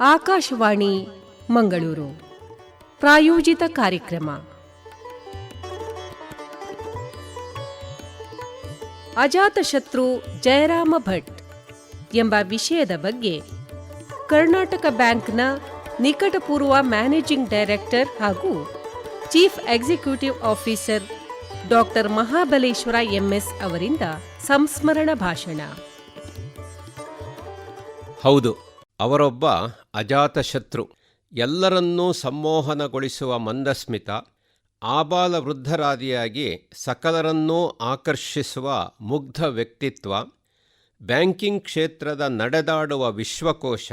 ಆಕಾಶವಾಣಿ, ಮಂಗಳೂರು. ಪ್ರಾಯೋಜಿತ ಕಾರ್ಯಕ್ರಮ. ಅಜಾತಶತ್ರು ಜಯರಾಮ ಭಟ್ ಎಂಬ ವಿಷಯದ ಬಗ್ಗೆ ಕರ್ನಾಟಕ ಬ್ಯಾಂಕ್ನ ನಿಕಟಪೂರ್ವ ಮ್ಯಾನೇಜಿಂಗ್ ಡೈರೆಕ್ಟರ್ ಹಾಗೂ chief executive officer doctor Mahabaleshwara MS ಅವರಿಂದ ಸಂಸ್ಮರಣ ಭಾಷಣ. ಹೌದು. ಅವರೊಬ್ಬ ಅಜಾತಶತ್ರು. ಎಲ್ಲರನ್ನೂ ಸಂಮೋಹನಗೊಳಿಸುವ ಮಂದಸ್ಮಿತ ಆಬಾಲ ವೃದ್ಧರಾದಿಯಾಗಿ ಸಕಲರನ್ನೂ ಆಕರ್ಷಿಸುವ ಮುಗ್ಧ ವ್ಯಕ್ತಿತ್ವ, ಬ್ಯಾಂಕಿಂಗ್ ಕ್ಷೇತ್ರದ ನಡೆದಾಡುವ ವಿಶ್ವಕೋಶ,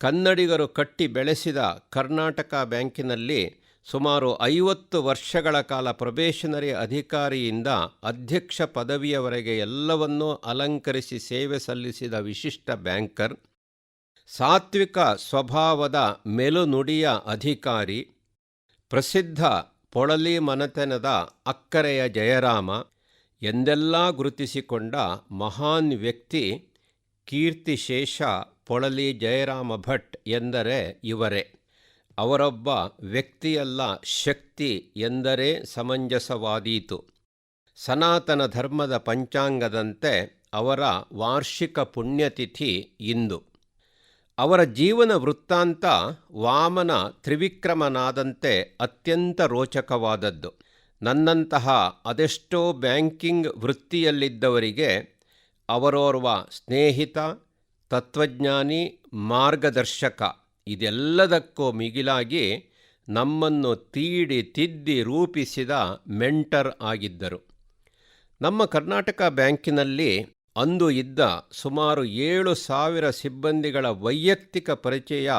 ಕನ್ನಡಿಗರು ಕಟ್ಟಿ ಬೆಳೆಸಿದ ಕರ್ನಾಟಕ ಬ್ಯಾಂಕಿನಲ್ಲಿ ಸುಮಾರು ಐವತ್ತು ವರ್ಷಗಳ ಕಾಲ ಪ್ರೊಬೇಷನರಿ ಅಧಿಕಾರಿಯಿಂದ ಅಧ್ಯಕ್ಷ ಪದವಿಯವರೆಗೆ ಎಲ್ಲವನ್ನೂ ಅಲಂಕರಿಸಿ ಸೇವೆ ಸಲ್ಲಿಸಿದ ವಿಶಿಷ್ಟ ಬ್ಯಾಂಕರ್ ಸಾತ್ವಿಕ ಸ್ವಭಾವದ ಮೆಲುನುಡಿಯ ಅಧಿಕಾರಿ, ಪ್ರಸಿದ್ಧ ಪೊಳಲಿ ಮನತನದ ಅಕ್ಕರೆಯ ಜಯರಾಮ ಎಂದೆಲ್ಲ ಗುರುತಿಸಿಕೊಂಡ ಮಹಾನ್ ವ್ಯಕ್ತಿ ಕೀರ್ತಿಶೇಷ ಪೊಳಲಿ ಜಯರಾಮ ಭಟ್ ಎಂದರೆ ಇವರೇ. ಅವರೊಬ್ಬ ವ್ಯಕ್ತಿಯಲ್ಲ ಶಕ್ತಿ ಎಂದರೆ ಸಮಂಜಸವಾದೀತು. ಸನಾತನ ಧರ್ಮದ ಪಂಚಾಂಗದಂತೆ ಅವರ ವಾರ್ಷಿಕ ಪುಣ್ಯತಿಥಿ ಇಂದು. ಅವರ ಜೀವನ ವೃತ್ತಾಂತ ವಾಮನ ತ್ರಿವಿಕ್ರಮನಾದಂತೆ ಅತ್ಯಂತ ರೋಚಕವಾದದ್ದು. ನನ್ನಂತಹ ಅದೆಷ್ಟೋ ಬ್ಯಾಂಕಿಂಗ್ ವೃತ್ತಿಯಲ್ಲಿದ್ದವರಿಗೆ ಅವರೋರ್ವ ಸ್ನೇಹಿತ, ತತ್ವಜ್ಞಾನಿ, ಮಾರ್ಗದರ್ಶಕ ಇದೆಲ್ಲದಕ್ಕೂ ಮಿಗಿಲಾಗಿ ನಮ್ಮನ್ನು ತೀಡಿ ತಿದ್ದಿ ರೂಪಿಸಿದ ಮೆಂಟರ್ ಆಗಿದ್ದರು. ನಮ್ಮ ಕರ್ನಾಟಕ ಬ್ಯಾಂಕಿನಲ್ಲಿ ಅಂದು ಇದ್ದ ಸುಮಾರು ಏಳು ಸಾವಿರ ಸಿಬ್ಬಂದಿಗಳ ವೈಯಕ್ತಿಕ ಪರಿಚಯ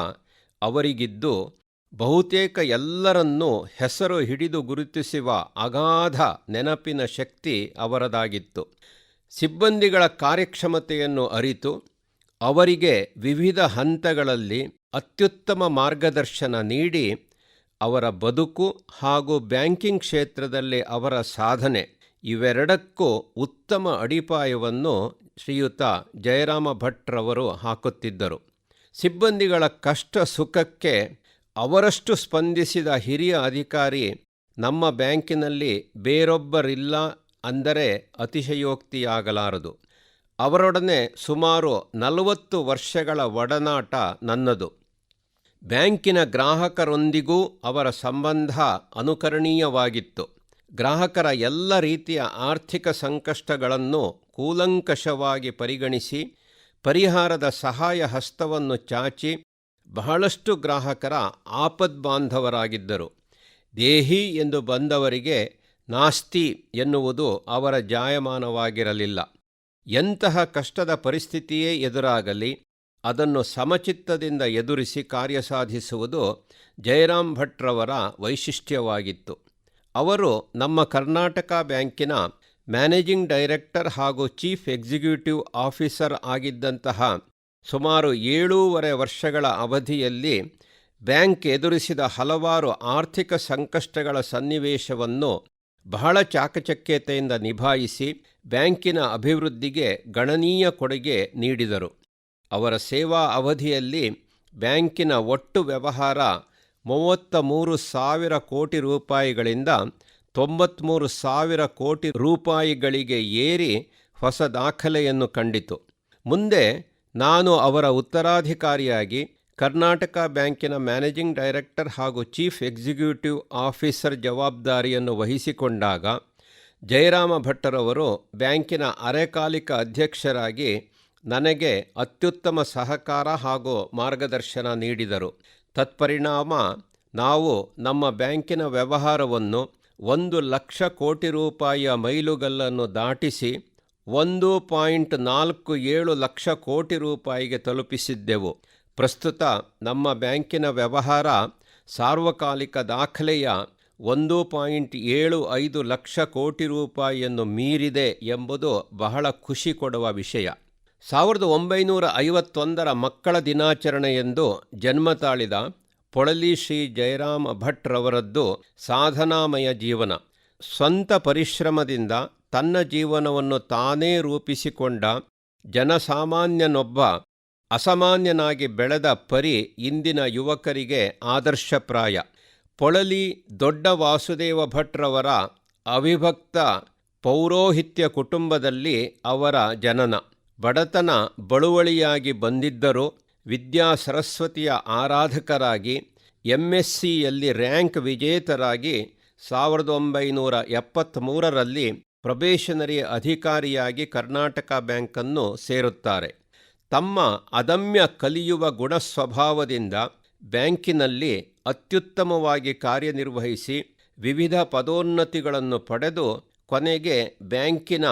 ಅವರಿಗಿದ್ದು, ಬಹುತೇಕ ಎಲ್ಲರನ್ನೂ ಹೆಸರು ಹಿಡಿದು ಗುರುತಿಸುವ ಅಗಾಧ ನೆನಪಿನ ಶಕ್ತಿ ಅವರದಾಗಿತ್ತು. ಸಿಬ್ಬಂದಿಗಳ ಕಾರ್ಯಕ್ಷಮತೆಯನ್ನು ಅರಿತು, ಅವರಿಗೆ ವಿವಿಧ ಹಂತಗಳಲ್ಲಿ ಅತ್ಯುತ್ತಮ ಮಾರ್ಗದರ್ಶನ ನೀಡಿ, ಅವರ ಬದುಕು ಹಾಗೂ ಬ್ಯಾಂಕಿಂಗ್ ಕ್ಷೇತ್ರದಲ್ಲಿ ಅವರ ಸಾಧನೆ. ಇವೆರಡಕ್ಕೂ ಉತ್ತಮ ಅಡಿಪಾಯವನ್ನು ಶ್ರೀಯುತ ಜಯರಾಮ ಭಟ್ರವರು ಹಾಕುತ್ತಿದ್ದರು. ಸಿಬ್ಬಂದಿಗಳ ಕಷ್ಟ ಸುಖಕ್ಕೆ ಅವರಷ್ಟು ಸ್ಪಂದಿಸಿದ ಹಿರಿಯ ಅಧಿಕಾರಿ ನಮ್ಮ ಬ್ಯಾಂಕಿನಲ್ಲಿ ಬೇರೊಬ್ಬರಿಲ್ಲ ಅಂದರೆ ಅತಿಶಯೋಕ್ತಿಯಾಗಲಾರದು. ಅವರೊಡನೆ ಸುಮಾರು ನಲವತ್ತು ವರ್ಷಗಳ ಒಡನಾಟ ನನ್ನದು. ಬ್ಯಾಂಕಿನ ಗ್ರಾಹಕರೊಂದಿಗೂ ಅವರ ಸಂಬಂಧ ಅನುಕರಣೀಯವಾಗಿತ್ತು. ಗ್ರಾಹಕರ ಎಲ್ಲ ರೀತಿಯ ಆರ್ಥಿಕ ಸಂಕಷ್ಟಗಳನ್ನು ಕೂಲಂಕಷವಾಗಿ ಪರಿಗಣಿಸಿ, ಪರಿಹಾರದ ಸಹಾಯ ಹಸ್ತವನ್ನು ಚಾಚಿ ಬಹಳಷ್ಟು ಗ್ರಾಹಕರ ಆಪದ್ಬಾಂಧವರಾಗಿದ್ದರು. ದೇಹಿ ಎಂದು ಬಂದವರಿಗೆ ನಾಸ್ತಿ ಎನ್ನುವುದು ಅವರ ಜಾಯಮಾನವಾಗಿರಲಿಲ್ಲ. ಎಂತಹ ಕಷ್ಟದ ಪರಿಸ್ಥಿತಿಯೇ ಎದುರಾಗಲಿ, ಅದನ್ನು ಸಮಚಿತ್ತದಿಂದ ಎದುರಿಸಿ ಕಾರ್ಯ ಸಾಧಿಸುವುದು ಜಯರಾಮ್ ಭಟ್ರವರ ವೈಶಿಷ್ಟ್ಯವಾಗಿತ್ತು. ಅವರು ನಮ್ಮ ಕರ್ನಾಟಕ ಬ್ಯಾಂಕಿನ ಮ್ಯಾನೇಜಿಂಗ್ ಡೈರೆಕ್ಟರ್ ಹಾಗೂ ಚೀಫ್ ಎಕ್ಸಿಕ್ಯೂಟಿವ್ ಆಫೀಸರ್ ಆಗಿದ್ದಂತಹ ಸುಮಾರು ಏಳೂವರೆ ವರ್ಷಗಳ ಅವಧಿಯಲ್ಲಿ ಬ್ಯಾಂಕ್ ಎದುರಿಸಿದ ಹಲವಾರು ಆರ್ಥಿಕ ಸಂಕಷ್ಟಗಳ ಸನ್ನಿವೇಶವನ್ನು ಬಹಳ ಚಾಕಚಕ್ಯತೆಯಿಂದ ನಿಭಾಯಿಸಿ ಬ್ಯಾಂಕಿನ ಅಭಿವೃದ್ಧಿಗೆ ಗಣನೀಯ ಕೊಡುಗೆ ನೀಡಿದರು. ಅವರ ಸೇವಾ ಅವಧಿಯಲ್ಲಿ ಬ್ಯಾಂಕಿನ ಒಟ್ಟು ವ್ಯವಹಾರ ಮೂವತ್ತ ಮೂರು ಸಾವಿರ ಕೋಟಿ ರೂಪಾಯಿಗಳಿಂದ ತೊಂಬತ್ತ್ಮೂರು ಸಾವಿರ ಕೋಟಿ ರೂಪಾಯಿಗಳಿಗೆ ಏರಿ ಹೊಸ ದಾಖಲೆಯನ್ನು ಕಂಡಿತು. ಮುಂದೆ ನಾನು ಅವರ ಉತ್ತರಾಧಿಕಾರಿಯಾಗಿ ಕರ್ನಾಟಕ ಬ್ಯಾಂಕಿನ ಮ್ಯಾನೇಜಿಂಗ್ ಡೈರೆಕ್ಟರ್ ಹಾಗೂ ಚೀಫ್ ಎಕ್ಸಿಕ್ಯೂಟಿವ್ ಆಫೀಸರ್ ಜವಾಬ್ದಾರಿಯನ್ನು ವಹಿಸಿಕೊಂಡಾಗ ಜಯರಾಮ ಭಟ್ಟರವರು ಬ್ಯಾಂಕಿನ ಅರೆಕಾಲಿಕ ಅಧ್ಯಕ್ಷರಾಗಿ ನನಗೆ ಅತ್ಯುತ್ತಮ ಸಹಕಾರ ಹಾಗೂ ಮಾರ್ಗದರ್ಶನ ನೀಡಿದರು. ತತ್ಪರಿಣಾಮ, ನಾವು ನಮ್ಮ ಬ್ಯಾಂಕಿನ ವ್ಯವಹಾರವನ್ನು ಒಂದು ಲಕ್ಷ ಕೋಟಿ ರೂಪಾಯಿಯ ಮೈಲುಗಲ್ಲನ್ನು ದಾಟಿಸಿ ಒಂದು ಪಾಯಿಂಟ್ ನಾಲ್ಕು ಏಳು ಲಕ್ಷ ಕೋಟಿ ರೂಪಾಯಿಗೆ ತಲುಪಿಸಿದ್ದೆವು. ಪ್ರಸ್ತುತ ನಮ್ಮ ಬ್ಯಾಂಕಿನ ವ್ಯವಹಾರ ಸಾರ್ವಕಾಲಿಕ ದಾಖಲೆಯ ಒಂದು ಪಾಯಿಂಟ್ ಏಳು ಐದು ಲಕ್ಷ ಕೋಟಿ ರೂಪಾಯಿಯನ್ನು ಮೀರಿದೆ ಎಂಬುದು ಬಹಳ ಖುಷಿ ಕೊಡುವ ವಿಷಯ. ಸಾವಿರದ ಒಂಬೈನೂರ ಐವತ್ತೊಂದರ ಮಕ್ಕಳ ದಿನಾಚರಣೆಯೆಂದು ಜನ್ಮ ತಾಳಿದ ಪೊಳಲಿ ಶ್ರೀ ಜಯರಾಮ ಭಟ್ರವರದ್ದು ಸಾಧನಾಮಯ ಜೀವನ. ಸ್ವಂತ ಪರಿಶ್ರಮದಿಂದ ತನ್ನ ಜೀವನವನ್ನು ತಾನೇ ರೂಪಿಸಿಕೊಂಡ ಜನಸಾಮಾನ್ಯನೊಬ್ಬ ಅಸಾಮಾನ್ಯನಾಗಿ ಬೆಳೆದ ಪರಿ ಇಂದಿನ ಯುವಕರಿಗೆ ಆದರ್ಶಪ್ರಾಯ. ಪೊಳಲಿ ದೊಡ್ಡ ವಾಸುದೇವ ಭಟ್ರವರ ಅವಿಭಕ್ತ ಪೌರೋಹಿತ್ಯ ಕುಟುಂಬದಲ್ಲಿ ಅವರ ಜನನ. ಬಡತನ ಬಳುವಳಿಯಾಗಿ ಬಂದಿದ್ದರೂ ವಿದ್ಯಾ ಸರಸ್ವತಿಯ ಆರಾಧಕರಾಗಿ ಎಂ ಎಸ್ ಸಿಯಲ್ಲಿ ರ್ಯಾಂಕ್ ವಿಜೇತರಾಗಿ ಸಾವಿರದ ಒಂಬೈನೂರ ಎಪ್ಪತ್ತ್ಮೂರರಲ್ಲಿ ಪ್ರೊಬೇಷನರಿ ಅಧಿಕಾರಿಯಾಗಿ ಕರ್ನಾಟಕ ಬ್ಯಾಂಕನ್ನು ಸೇರುತ್ತಾರೆ. ತಮ್ಮ ಅದಮ್ಯ ಕಲಿಯುವ ಗುಣ ಸ್ವಭಾವದಿಂದ ಬ್ಯಾಂಕಿನಲ್ಲಿ ಅತ್ಯುತ್ತಮವಾಗಿ ಕಾರ್ಯನಿರ್ವಹಿಸಿ ವಿವಿಧ ಪದೋನ್ನತಿಗಳನ್ನು ಪಡೆದು ಕೊನೆಗೆ ಬ್ಯಾಂಕಿನ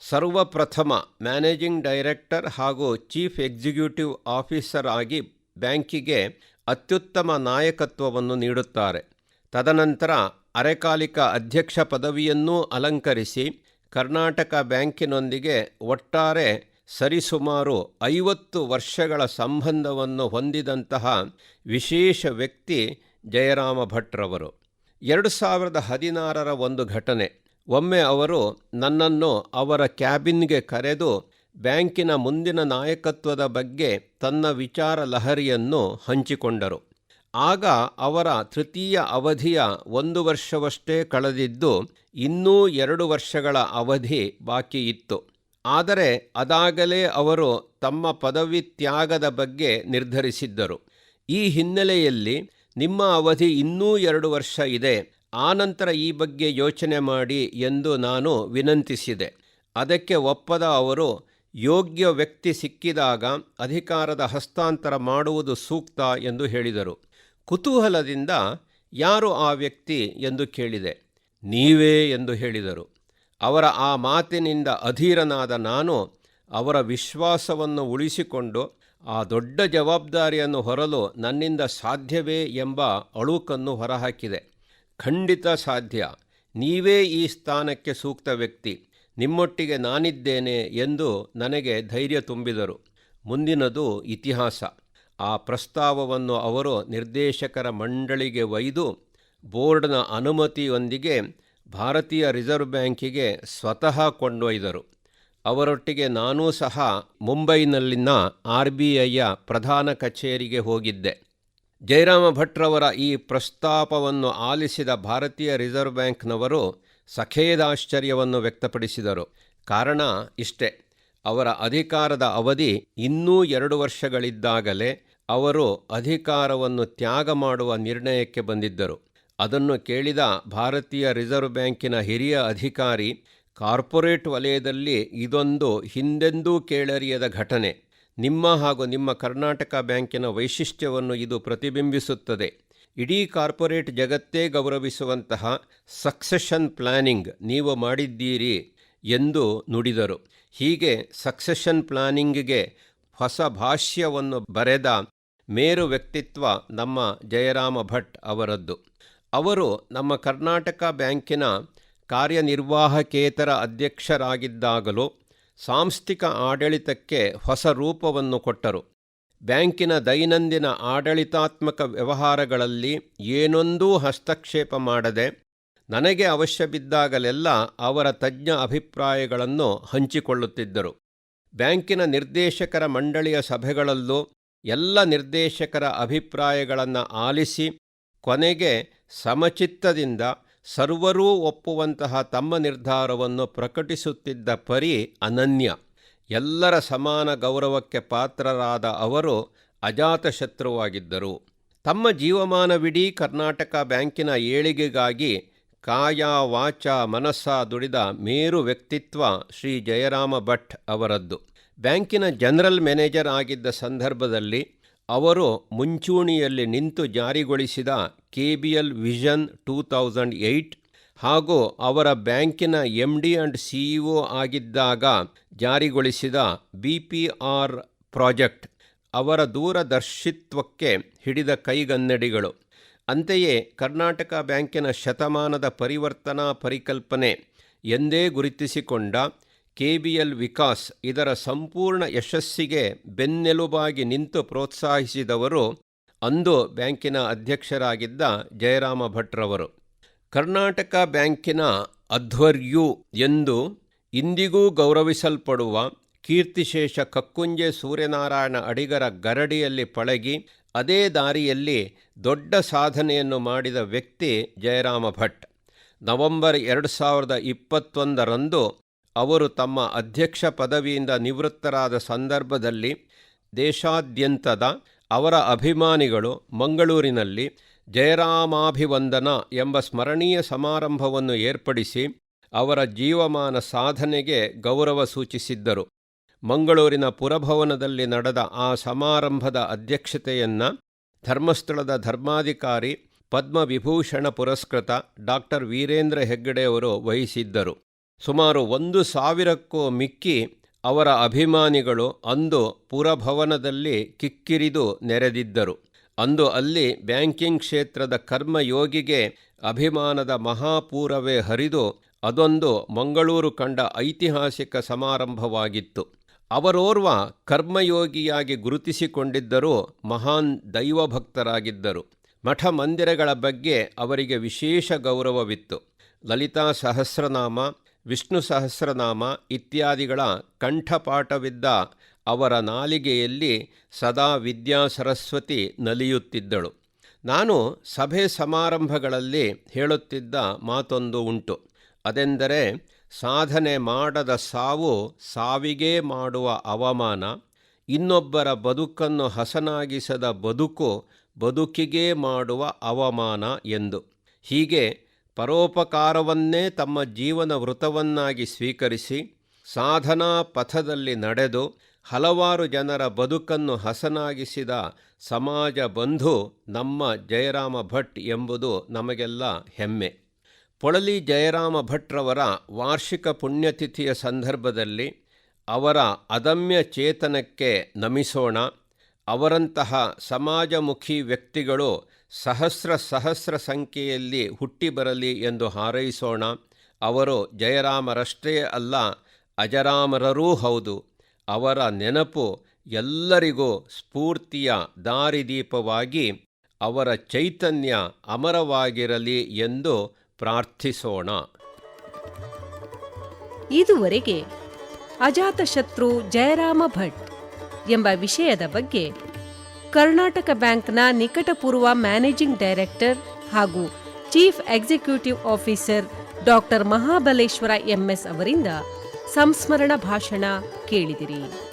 ಸರ್ವಪ್ರಥಮ ಮ್ಯಾನೇಜಿಂಗ್ ಡೈರೆಕ್ಟರ್ ಹಾಗೂ ಚೀಫ್ ಎಕ್ಸಿಕ್ಯೂಟಿವ್ ಆಫೀಸರ್ ಆಗಿ ಬ್ಯಾಂಕಿಗೆ ಅತ್ಯುತ್ತಮ ನಾಯಕತ್ವವನ್ನು ನೀಡುತ್ತಾರೆ. ತದನಂತರ ಅರೆಕಾಲಿಕ ಅಧ್ಯಕ್ಷ ಪದವಿಯನ್ನೂ ಅಲಂಕರಿಸಿ ಕರ್ನಾಟಕ ಬ್ಯಾಂಕಿನೊಂದಿಗೆ ಒಟ್ಟಾರೆ ಸರಿಸುಮಾರು ಐವತ್ತು ವರ್ಷಗಳ ಸಂಬಂಧವನ್ನು ಹೊಂದಿದಂತಹ ವಿಶೇಷ ವ್ಯಕ್ತಿ ಜಯರಾಮ ಭಟ್ರವರು ಎರಡು ಸಾವಿರದ ಹದಿನಾರರ ಒಂದು ಘಟನೆ. ಒಮ್ಮೆ ಅವರು ನನ್ನನ್ನು ಅವರ ಕ್ಯಾಬಿನ್ಗೆ ಕರೆದು ಬ್ಯಾಂಕಿನ ಮುಂದಿನ ನಾಯಕತ್ವದ ಬಗ್ಗೆ ತನ್ನ ವಿಚಾರ ಲಹರಿಯನ್ನು ಹಂಚಿಕೊಂಡರು. ಆಗ ಅವರ ತೃತೀಯ ಅವಧಿಯ ಒಂದು ವರ್ಷವಷ್ಟೇ ಕಳೆದಿದ್ದು ಇನ್ನೂ ಎರಡು ವರ್ಷಗಳ ಅವಧಿ ಬಾಕಿ ಇತ್ತು. ಆದರೆ ಅದಾಗಲೇ ಅವರು ತಮ್ಮ ಪದವಿ ತ್ಯಾಗದ ಬಗ್ಗೆ ನಿರ್ಧರಿಸಿದ್ದರು. ಈ ಹಿನ್ನೆಲೆಯಲ್ಲಿ ನಿಮ್ಮ ಅವಧಿ ಇನ್ನೂ ಎರಡು ವರ್ಷ ಇದೆ. ಆನಂತರ ಈ ಬಗ್ಗೆ ಯೋಚನೆ ಮಾಡಿ ಎಂದು ನಾನು ವಿನಂತಿಸಿದೆ. ಅದಕ್ಕೆ ಒಪ್ಪದ ಅವರು, ಯೋಗ್ಯ ವ್ಯಕ್ತಿ ಸಿಕ್ಕಿದಾಗ ಅಧಿಕಾರದ ಹಸ್ತಾಂತರ ಮಾಡುವುದು ಸೂಕ್ತ ಎಂದು ಹೇಳಿದರು. ಕುತೂಹಲದಿಂದ ಯಾರು ಆ ವ್ಯಕ್ತಿ ಎಂದು ಕೇಳಿದೆ. ನೀವೇ ಎಂದು ಹೇಳಿದರು. ಅವರ ಆ ಮಾತಿನಿಂದ ಅಧೀರನಾದ ನಾನು ಅವರ ವಿಶ್ವಾಸವನ್ನು ಉಳಿಸಿಕೊಂಡು ಆ ದೊಡ್ಡ ಜವಾಬ್ದಾರಿಯನ್ನು ಹೊರಲು ನನ್ನಿಂದ ಸಾಧ್ಯವೇ ಎಂಬ ಅಳುಕನ್ನು ಹೊರಹಾಕಿದೆ. ಖಂಡಿತ ಸಾಧ್ಯ. ನೀವೇ ಈ ಸ್ಥಾನಕ್ಕೆ ಸೂಕ್ತ ವ್ಯಕ್ತಿ. ನಿಮ್ಮೊಟ್ಟಿಗೆ ನಾನಿದ್ದೇನೆ ಎಂದು ನನಗೆ ಧೈರ್ಯ ತುಂಬಿದರು. ಮುಂದಿನದು ಇತಿಹಾಸ. ಆ ಪ್ರಸ್ತಾವವನ್ನು ಅವರು ನಿರ್ದೇಶಕರ ಮಂಡಳಿಗೆ ಒಯ್ದು, ಬೋರ್ಡ್ನ ಅನುಮತಿಯೊಂದಿಗೆ ಭಾರತೀಯ ರಿಸರ್ವ್ ಬ್ಯಾಂಕಿಗೆ ಸ್ವತಃ ಕೊಂಡೊಯ್ದರು. ಅವರೊಟ್ಟಿಗೆ ನಾನೂ ಸಹ ಮುಂಬೈನಲ್ಲಿನ ಆರ್ ಬಿ ಐಯ ಪ್ರಧಾನ ಕಚೇರಿಗೆ ಹೋಗಿದ್ದೆ. ಜಯರಾಮ ಭಟ್ರವರ ಈ ಪ್ರಸ್ತಾಪವನ್ನು ಆಲಿಸಿದ ಭಾರತೀಯ ರಿಸರ್ವ್ ಬ್ಯಾಂಕ್ನವರು ಸಖೇದಾಶ್ಚರ್ಯವನ್ನು ವ್ಯಕ್ತಪಡಿಸಿದರು. ಕಾರಣ ಇಷ್ಟೇ, ಅವರ ಅಧಿಕಾರದ ಅವಧಿ ಇನ್ನೂ ಎರಡು ವರ್ಷಗಳಿದ್ದಾಗಲೇ ಅವರು ಅಧಿಕಾರವನ್ನು ತ್ಯಾಗ ಮಾಡುವ ನಿರ್ಣಯಕ್ಕೆ ಬಂದಿದ್ದರು. ಅದನ್ನು ಕೇಳಿದ ಭಾರತೀಯ ರಿಸರ್ವ್ ಬ್ಯಾಂಕಿನ ಹಿರಿಯ ಅಧಿಕಾರಿ, ಕಾರ್ಪೊರೇಟ್ ವಲಯದಲ್ಲಿ ಇದೊಂದು ಹಿಂದೆಂದೂ ಕೇಳರಿಯದ ಘಟನೆ. ನಿಮ್ಮ ಹಾಗೂ ನಿಮ್ಮ ಕರ್ನಾಟಕ ಬ್ಯಾಂಕಿನ ವೈಶಿಷ್ಟ್ಯವನ್ನು ಇದು ಪ್ರತಿಬಿಂಬಿಸುತ್ತದೆ. ಇಡೀ ಕಾರ್ಪೊರೇಟ್ ಜಗತ್ತೇ ಗೌರವಿಸುವಂತಹ ಸಕ್ಸೆಷನ್ ಪ್ಲಾನಿಂಗ್ ನೀವು ಮಾಡಿದ್ದೀರಿ ಎಂದು ನುಡಿದರು. ಹೀಗೆ ಸಕ್ಸೆಷನ್ ಪ್ಲಾನಿಂಗ್ಗೆ ಹೊಸ ಭಾಷ್ಯವನ್ನು ಬರೆದ ಮೇರು ವ್ಯಕ್ತಿತ್ವ ನಮ್ಮ ಜಯರಾಮ ಭಟ್ ಅವರದ್ದು. ಅವರು ನಮ್ಮ ಕರ್ನಾಟಕ ಬ್ಯಾಂಕಿನ ಕಾರ್ಯನಿರ್ವಾಹಕೇತರ ಅಧ್ಯಕ್ಷರಾಗಿದ್ದಾಗಲೂ ಸಾಂಸ್ಥಿಕ ಆಡಳಿತಕ್ಕೆ ಹೊಸ ರೂಪವನ್ನು ಕೊಟ್ಟರು. ಬ್ಯಾಂಕಿನ ದೈನಂದಿನ ಆಡಳಿತಾತ್ಮಕ ವ್ಯವಹಾರಗಳಲ್ಲಿ ಏನೊಂದೂ ಹಸ್ತಕ್ಷೇಪ ಮಾಡದೆ, ನನಗೆ ಅವಶ್ಯ ಬಿದ್ದಾಗಲೆಲ್ಲ ಅವರ ತಜ್ಞ ಅಭಿಪ್ರಾಯಗಳನ್ನು ಹಂಚಿಕೊಳ್ಳುತ್ತಿದ್ದರು. ಬ್ಯಾಂಕಿನ ನಿರ್ದೇಶಕರ ಮಂಡಳಿಯ ಸಭೆಗಳಲ್ಲೂ ಎಲ್ಲ ನಿರ್ದೇಶಕರ ಅಭಿಪ್ರಾಯಗಳನ್ನು ಆಲಿಸಿ, ಕೊನೆಗೆ ಸಮಚಿತ್ತದಿಂದ ಸರ್ವರೂ ಒಪ್ಪುವಂತಹ ತಮ್ಮ ನಿರ್ಧಾರವನ್ನು ಪ್ರಕಟಿಸುತ್ತಿದ್ದ ಪರಿ ಅನನ್ಯ. ಎಲ್ಲರ ಸಮಾನ ಗೌರವಕ್ಕೆ ಪಾತ್ರರಾದ ಅವರು ಅಜಾತಶತ್ರುವಾಗಿದ್ದರು. ತಮ್ಮ ಜೀವಮಾನವಿಡೀ ಕರ್ನಾಟಕ ಬ್ಯಾಂಕಿನ ಏಳಿಗೆಗಾಗಿ ಕಾಯ ವಾಚ ಮನಸ್ಸ ದುಡಿದ ಮೇರು ವ್ಯಕ್ತಿತ್ವ ಶ್ರೀ ಜಯರಾಮ ಭಟ್ ಅವರದ್ದು. ಬ್ಯಾಂಕಿನ ಜನರಲ್ ಮ್ಯಾನೇಜರ್ ಆಗಿದ್ದ ಸಂದರ್ಭದಲ್ಲಿ ಅವರು ಮುಂಚೂಣಿಯಲ್ಲಿ ನಿಂತು ಜಾರಿಗೊಳಿಸಿದ K B L vision two thousand eight ಹಾಗೂ ಅವರ ಬ್ಯಾಂಕಿನ ಎಂ ಡಿ ಅಂಡ್ ಸಿಇಒ ಆಗಿದ್ದಾಗ ಜಾರಿಗೊಳಿಸಿದ ಬಿ ಪಿ ಆರ್ ಪ್ರಾಜೆಕ್ಟ್ ಅವರ ದೂರದರ್ಶಿತ್ವಕ್ಕೆ ಹಿಡಿದ ಕೈಗನ್ನಡಿಗಳು. ಅಂತೆಯೇ ಕರ್ನಾಟಕ ಬ್ಯಾಂಕಿನ ಶತಮಾನದ ಪರಿವರ್ತನಾ ಪರಿಕಲ್ಪನೆ ಎಂದೇ ಗುರುತಿಸಿಕೊಂಡ ಕೆ ಬಿ ಎಲ್ ವಿಕಾಸ್ ಇದರ ಸಂಪೂರ್ಣ ಯಶಸ್ಸಿಗೆ ಬೆನ್ನೆಲುಬಾಗಿ ನಿಂತು ಪ್ರೋತ್ಸಾಹಿಸಿದವರು ಅಂದು ಬ್ಯಾಂಕಿನ ಅಧ್ಯಕ್ಷರಾಗಿದ್ದ ಜಯರಾಮ ಭಟ್ರವರು. ಕರ್ನಾಟಕ ಬ್ಯಾಂಕಿನ ಅಧ್ವರ್ಯು ಎಂದು ಇಂದಿಗೂ ಗೌರವಿಸಲ್ಪಡುವ ಕೀರ್ತಿಶೇಷ ಕಕ್ಕುಂಜೆ ಸೂರ್ಯನಾರಾಯಣ ಅಡಿಗರ ಗರಡಿಯಲ್ಲಿ ಪಳಗಿ, ಅದೇ ದಾರಿಯಲ್ಲಿ ದೊಡ್ಡ ಸಾಧನೆಯನ್ನು ಮಾಡಿದ ವ್ಯಕ್ತಿ ಜಯರಾಮ ಭಟ್. ನವೆಂಬರ್ ಎರಡು ಸಾವಿರದ ಇಪ್ಪತ್ತೊಂದರಂದು ಅವರು ತಮ್ಮ ಅಧ್ಯಕ್ಷ ಪದವಿಯಿಂದ ನಿವೃತ್ತರಾದ ಸಂದರ್ಭದಲ್ಲಿ ದೇಶಾದ್ಯಂತದ ಅವರ ಅಭಿಮಾನಿಗಳು ಮಂಗಳೂರಿನಲ್ಲಿ ಜಯರಾಮಾಭಿವಂದನ ಎಂಬ ಸ್ಮರಣೀಯ ಸಮಾರಂಭವನ್ನು ಏರ್ಪಡಿಸಿ ಅವರ ಜೀವಮಾನ ಸಾಧನೆಗೆ ಗೌರವ ಸೂಚಿಸಿದ್ದರು. ಮಂಗಳೂರಿನ ಪುರಭವನದಲ್ಲಿ ನಡೆದ ಆ ಸಮಾರಂಭದ ಅಧ್ಯಕ್ಷತೆಯನ್ನು ಧರ್ಮಸ್ಥಳದ ಧರ್ಮಾಧಿಕಾರಿ ಪದ್ಮವಿಭೂಷಣ ಪುರಸ್ಕೃತ ಡಾಕ್ಟರ್ ವೀರೇಂದ್ರ ಹೆಗ್ಗಡೆಯವರು ವಹಿಸಿದ್ದರು. ಸುಮಾರು ಒಂದು ಸಾವಿರಕ್ಕೂ ಮಿಕ್ಕಿ ಅವರ ಅಭಿಮಾನಿಗಳು ಅಂದು ಪುರಭವನದಲ್ಲಿ ಕಿಕ್ಕಿರಿದು ನೆರೆದಿದ್ದರು. ಅಂದು ಅಲ್ಲಿ ಬ್ಯಾಂಕಿಂಗ್ ಕ್ಷೇತ್ರದ ಕರ್ಮಯೋಗಿಗೆ ಅಭಿಮಾನದ ಮಹಾಪೂರವೇ ಹರಿದು ಅದೊಂದು ಮಂಗಳೂರು ಕಂಡ ಐತಿಹಾಸಿಕ ಸಮಾರಂಭವಾಗಿತ್ತು. ಅವರೋರ್ವ ಕರ್ಮಯೋಗಿಯಾಗಿ ಗುರುತಿಸಿಕೊಂಡಿದ್ದರೂ ಮಹಾನ್ ದೈವಭಕ್ತರಾಗಿದ್ದರು. ಮಠ ಮಂದಿರಗಳ ಬಗ್ಗೆ ಅವರಿಗೆ ವಿಶೇಷ ಗೌರವವಿತ್ತು. ಲಲಿತಾ ಸಹಸ್ರನಾಮ ವಿಷ್ಣು ಸಹಸ್ರನಾಮ ಇತ್ಯಾದಿಗಳ ಕಂಠಪಾಠವಿದ್ದ ಅವರ ನಾಲಿಗೆಯಲ್ಲಿ ಸದಾ ವಿದ್ಯಾ ಸರಸ್ವತಿ ನಲಿಯುತ್ತಿದ್ದಳು. ನಾನು ಸಭೆ ಸಮಾರಂಭಗಳಲ್ಲಿ ಹೇಳುತ್ತಿದ್ದ ಮಾತೊಂದು ಉಂಟು. ಅದೆಂದರೆ, ಸಾಧನೆ ಮಾಡದ ಸಾವು ಸಾವಿಗೇ ಮಾಡುವ ಅವಮಾನ, ಇನ್ನೊಬ್ಬರ ಬದುಕನ್ನು ಹಸನಾಗಿಸದ ಬದುಕು ಬದುಕಿಗೇ ಮಾಡುವ ಅವಮಾನ ಎಂದು. ಹೀಗೆ ಪರೋಪಕಾರವನ್ನೇ ತಮ್ಮ ಜೀವನ ವೃತವನ್ನಾಗಿ ಸ್ವೀಕರಿಸಿ ಸಾಧನಾ ಪಥದಲ್ಲಿ ನಡೆದು ಹಲವಾರು ಜನರ ಬದುಕನ್ನು ಹಸನಾಗಿಸಿದ ಸಮಾಜ ಬಂಧು ನಮ್ಮ ಜಯರಾಮ ಭಟ್ ಎಂಬುದು ನಮಗೆಲ್ಲ ಹೆಮ್ಮೆ. ಪೊಳಲಿ ಜಯರಾಮ ಭಟ್ರವರ ವಾರ್ಷಿಕ ಪುಣ್ಯತಿಥಿಯ ಸಂದರ್ಭದಲ್ಲಿ ಅವರ ಅದಮ್ಯ ಚೇತನಕ್ಕೆ ನಮಿಸೋಣ. ಅವರಂತಹ ಸಮಾಜಮುಖಿ ವ್ಯಕ್ತಿಗಳು ಸಹಸ್ರ ಸಹಸ್ರ ಸಂಖ್ಯೆಯಲ್ಲಿ ಹುಟ್ಟಿ ಬರಲಿ ಎಂದು ಹಾರೈಸೋಣ. ಅವರು ಜಯರಾಮರಷ್ಟೇ ಅಲ್ಲ, ಅಜರಾಮರರೂ ಹೌದು. ಅವರ ನೆನಪು ಎಲ್ಲರಿಗೂ ಸ್ಫೂರ್ತಿಯ ದಾರಿದೀಪವಾಗಿ ಅವರ ಚೈತನ್ಯ ಅಮರವಾಗಿರಲಿ ಎಂದು ಪ್ರಾರ್ಥಿಸೋಣ. ಇದುವರೆಗೆ ಅಜಾತಶತ್ರು ಜಯರಾಮ ಭಟ್ ಎಂಬ ವಿಷಯದ ಬಗ್ಗೆ ಕರ್ನಾಟಕ ಬ್ಯಾಂಕ್ನ ನಿಕಟಪೂರ್ವ ಮ್ಯಾನೇಜಿಂಗ್ ಡೈರೆಕ್ಟರ್ ಹಾಗೂ chief executive officer doctor Mahabaleshwara MS ಅವರಿಂದ ಸಂಸ್ಮರಣ ಭಾಷಣ ಕೇಳಿದಿರಿ.